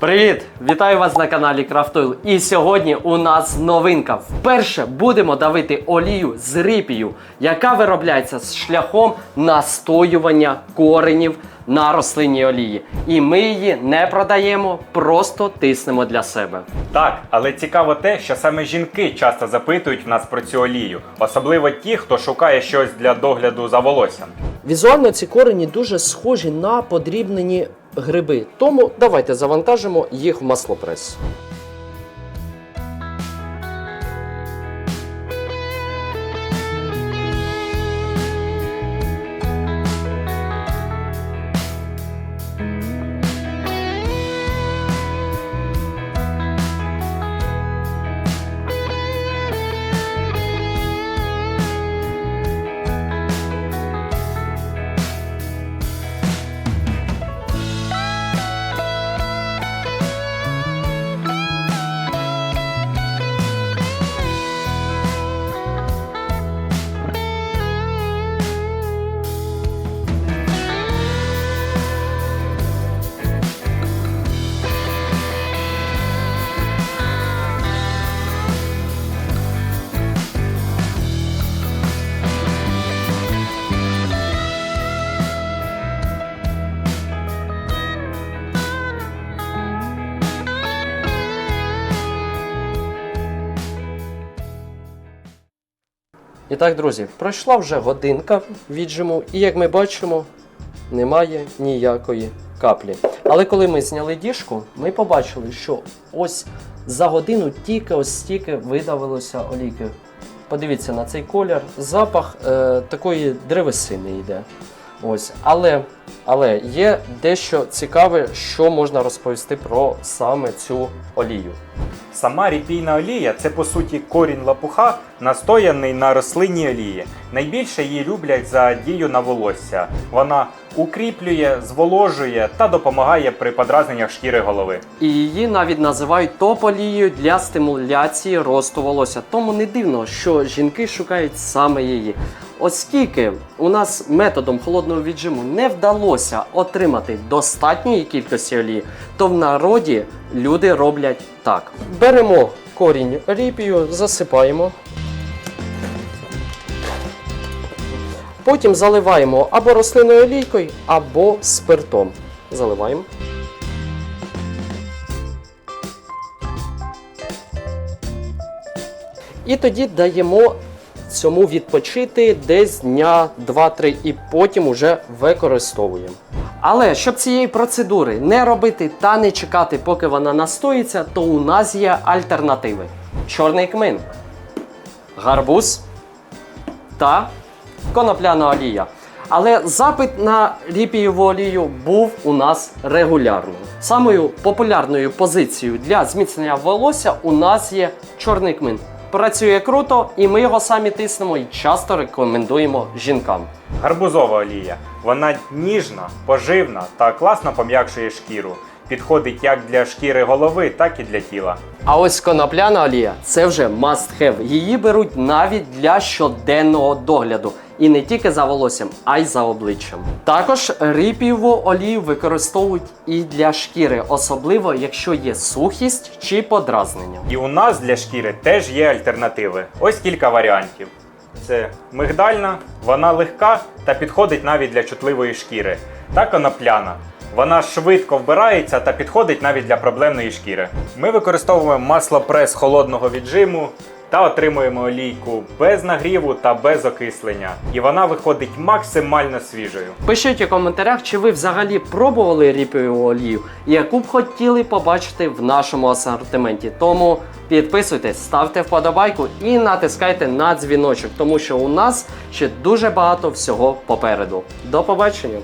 Привіт! Вітаю вас на каналі Крафтойл. І сьогодні у нас новинка. Вперше будемо давити олію з рипію, яка виробляється з шляхом настоювання коренів на рослинній олії. І ми її не продаємо, просто тиснемо для себе. Так, але цікаво те, що саме жінки часто запитують в нас про цю олію, особливо ті, хто шукає щось для догляду за волоссям. Візуально ці корені дуже схожі на подрібнені гриби. Тому давайте завантажимо їх в маслопрес. І так, друзі, пройшла вже годинка віджиму, і як ми бачимо, немає ніякої каплі. Але коли ми зняли діжку, ми побачили, що ось за годину тільки ось стільки видавилося олійки. Подивіться на цей колір, запах е, такої древесини йде. Ось, але, але є дещо цікаве, що можна розповісти про саме цю олію. Сама ріпійна олія це по суті корінь лопуха, настояний на рослинній олії. Найбільше її люблять за дію на волосся. Вона укріплює, зволожує та допомагає при подразненнях шкіри голови. І її навіть називають топ-олією для стимуляції росту волосся. Тому не дивно, що жінки шукають саме її. Оскільки у нас методом холодного віджиму не вдалося отримати достатньої кількості олії, то в народі люди роблять так: беремо корінь ріпію, засипаємо. Потім заливаємо або рослинною олійкою, або спиртом. Заливаємо. І тоді даємо цьому відпочити десь дня 2-3 і потім уже використовуємо. Але щоб цієї процедури не робити та не чекати, поки вона настоїться, то у нас є альтернативи: чорний кмин, гарбуз та конопляна олія. Але запит на ріпієву олію був у нас регулярним. Самою популярною позицією для зміцнення волосся у нас є чорний кмин. Працює круто, і ми його самі тиснемо і часто рекомендуємо жінкам. Гарбузова олія. Вона ніжна, поживна та класно пом'якшує шкіру. Підходить як для шкіри голови, так і для тіла. А ось конопляна олія це вже must have. Її беруть навіть для щоденного догляду. І не тільки за волоссям, а й за обличчям. Також ріпієву олію використовують і для шкіри, особливо якщо є сухість чи подразнення. І у нас для шкіри теж є альтернативи. Ось кілька варіантів. Це мигдальна, вона легка та підходить навіть для чутливої шкіри. Та конопляна. Вона швидко вбирається та підходить навіть для проблемної шкіри. Ми використовуємо масло прес холодного віджиму та отримуємо олійку без нагріву та без окислення. І вона виходить максимально свіжою. Пишіть у коментарях, чи ви взагалі пробували ріпієву олію, яку б хотіли побачити в нашому асортименті. Тому підписуйтесь, ставте вподобайку і натискайте на дзвіночок, тому що у нас ще дуже багато всього попереду. До побачення!